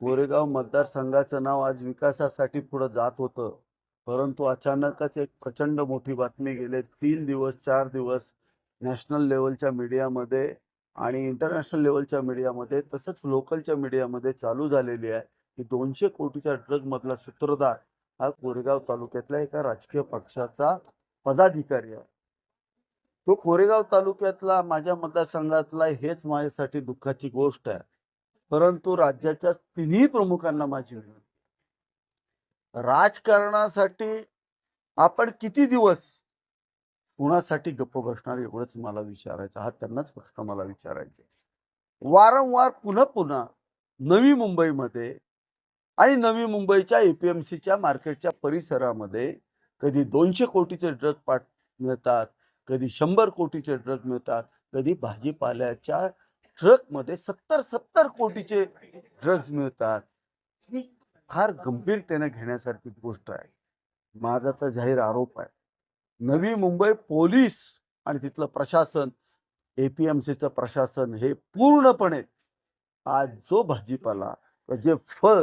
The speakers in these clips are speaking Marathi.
कोरेगाव मतदारसंघाचं नाव आज विकासासाठी पुढे जात होतं. परंतु अचानकच एक प्रचंड मोठी बातमी गेले. तीन दिवस चार दिवस नॅशनल लेवलच्या मीडियामध्ये आणि इंटरनॅशनल लेवलच्या मीडियामध्ये तसंच लोकलच्या मीडियामध्ये चालू झालेली आहे की दोनशे कोटीच्या ड्रगमधला सूत्रधार हा कोरेगाव तालुक्यातल्या एका राजकीय पक्षाचा पदाधिकारी आहे. तो कोरेगाव तालुक्यातला माझ्या मतदारसंघातला हेच माझ्यासाठी दुःखाची गोष्ट आहे. परंतु राज्याच्या तिन्ही प्रमुखांना माझी विनंती. राजकारणासाठी आपण किती दिवस कुणासाठी गप्प बसणार एवढंच मला विचारायचं हा त्यांनाच प्रश्न मला विचारायचा वारंवार पुन्हा पुन्हा नवी मुंबईमध्ये आणि नवी मुंबईच्या एपीएमसीच्या मार्केटच्या परिसरामध्ये कधी दोनशे कोटीचे ड्रग पाठ मिळतात कधी शंभर कोटीचे ड्रग मिळतात कधी भाजीपाल्याच्या ट्रकमध्ये सत्तर सत्तर कोटीचे ड्रग्ज मिळतात. ही फार गंभीरतेने घेण्यासारखी गोष्ट आहे. माझा तर जाहीर आरोप आहे. नवी मुंबई पोलीस आणि तिथलं प्रशासन ए पी एम सीचं प्रशासन हे पूर्णपणे आज जो भाजीपाला जे फळ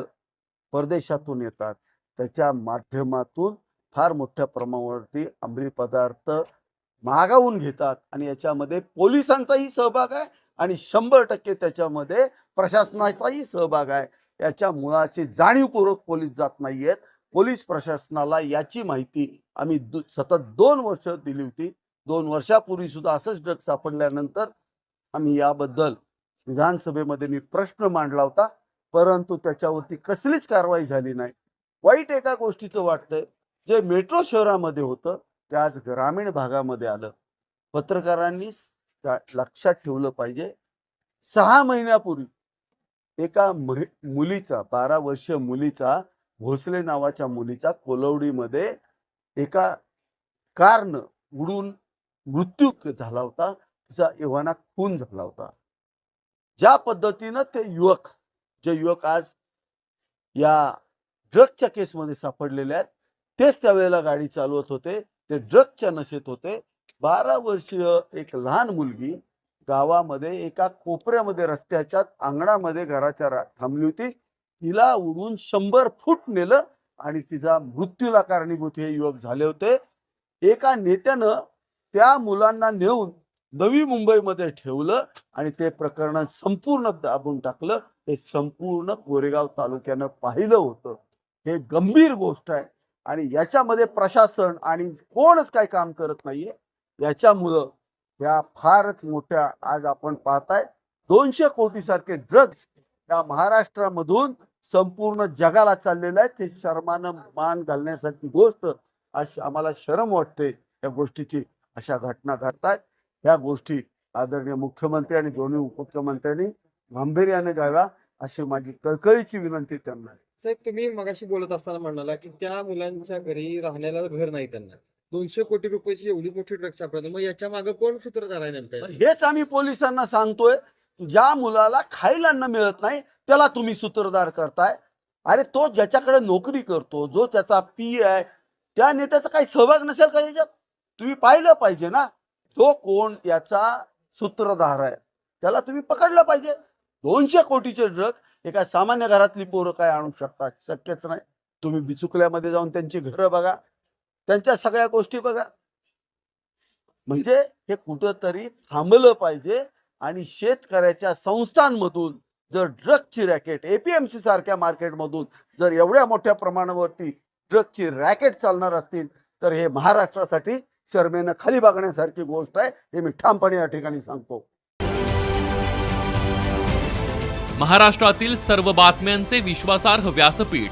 परदेशातून येतात त्याच्या माध्यमातून फार मोठ्या प्रमाणावरती अंमली पदार्थ मागावून घेतात आणि याच्यामध्ये पोलिसांचाही सहभाग आहे. आणि शंभर टक्के त्याच्यामध्ये प्रशासनाचाही सहभाग आहे. याच्या मुळाची जाणीवपूर्वक पोलीस जात नाही आहेत पोलीस प्रशासनाला याची माहिती आम्ही सतत दोन वर्ष दिली होती. दोन वर्षापूर्वी सुद्धा असंच ड्रग सापडल्यानंतर आम्ही याबद्दल विधानसभेमध्ये मी प्रश्न मांडला होता. परंतु त्याच्यावरती कसलीच कारवाई झाली नाही. वाईट एका गोष्टीचं वाटतंय. जे मेट्रो शहरामध्ये होतं ते आज ग्रामीण भागामध्ये आलं. पत्रकारांनी लक्षात ठेवलं पाहिजे. सहा महिन्यापूर्वी एका मुलीचा बारा वर्षीय मुलीचा भोसले नावाच्या मुलीचा कोलवडीमध्ये एका कारनं उडून मृत्यू झाला होता. तिचा एव्हाना खून झाला होता. ज्या पद्धतीनं ते युवक जे युवक आज या ड्रगच्या केसमध्ये सापडलेले आहेत तेच त्यावेळेला गाडी चालवत होते. ते ड्रगच्या नशेत होते. बारा वर्षीय एक लहान मुलगी गावामध्ये एका कोपऱ्यामध्ये रस्त्याच्या अंगणामध्ये घराच्या रा- थांबली होती. तिला उडून शंभर फूट नेलं आणि तिचा मृत्यूला कारणीभूत हे युवक झाले होते. एका नेत्यानं त्या मुलांना नेऊन नवी मुंबईमध्ये ठेवलं आणि ते प्रकरण संपूर्ण दाबून टाकलं. हे संपूर्ण कोरेगाव तालुक्यानं पाहिलं होतं. हे गंभीर गोष्ट आहे आणि याच्यामध्ये प्रशासन आणि कोणच काय काम करत नाहीये. याच्यामुळं या फारच मोठ्या आज आपण पाहताय. दोनशे कोटी सारखे ड्रग्स या महाराष्ट्रामधून संपूर्ण जगाला चाललेले आहेत. ते शर्मानं मान घालण्यासारखी गोष्ट अशी आम्हाला शरम वाटते या गोष्टीची. अशा घटना घडतायत. या गोष्टी आदरणीय मुख्यमंत्री आणि दोन्ही उपमुख्यमंत्र्यांनी गांभीर्याने घ्याव्या अशी माझी कळकळीची विनंती त्यांना साहेब तुम्ही मगाशी बोलत असताना म्हणाला की त्या मुलांच्या घरी राहण्याला घर नाही त्यांना. दोनशे कोटी रुपयाची एवढी मोठी ड्रग्ज सापडली. मग याच्या मागे कोण सूत्रधार आहे नेमका? हेच आम्ही पोलिसांना सांगतोय ज्या मुलाला खायला अन्न मिळत नाही त्याला तुम्ही सूत्रधार करताय. अरे तो ज्याच्याकडे नोकरी करतो जो त्याचा पी आहे त्या नेत्याचा काही सहभाग नसेल का याच्यात? तुम्ही पाहिलं पाहिजे ना जो कोण याचा सूत्रधार आहे त्याला तुम्ही पकडलं पाहिजे. दोनशे कोटीचे ड्रग एका सामान्य घरातली पोरं काय आणू शकतात? शक्यच नाही. तुम्ही बिचुकल्यामध्ये जाऊन त्यांची घरं बघा. त्यांच्या सगळ्या गोष्टी बघा. म्हणजे हे कुठंतरी थांबलं पाहिजे आणि शेतकऱ्याच्या संस्थांमधून जर ड्रगची रॅकेट एपीएमसी सारख्या मार्केटमधून जर एवढ्या मोठ्या प्रमाणावरती ड्रगची रॅकेट चालणार असतील तर हे महाराष्ट्रासाठी शर्मेनं खाली बघण्यासारखी गोष्ट आहे हे मी ठामपणे या ठिकाणी सांगतो. महाराष्ट्रातील सर्व बातम्यांचे विश्वासार्ह व्यासपीठ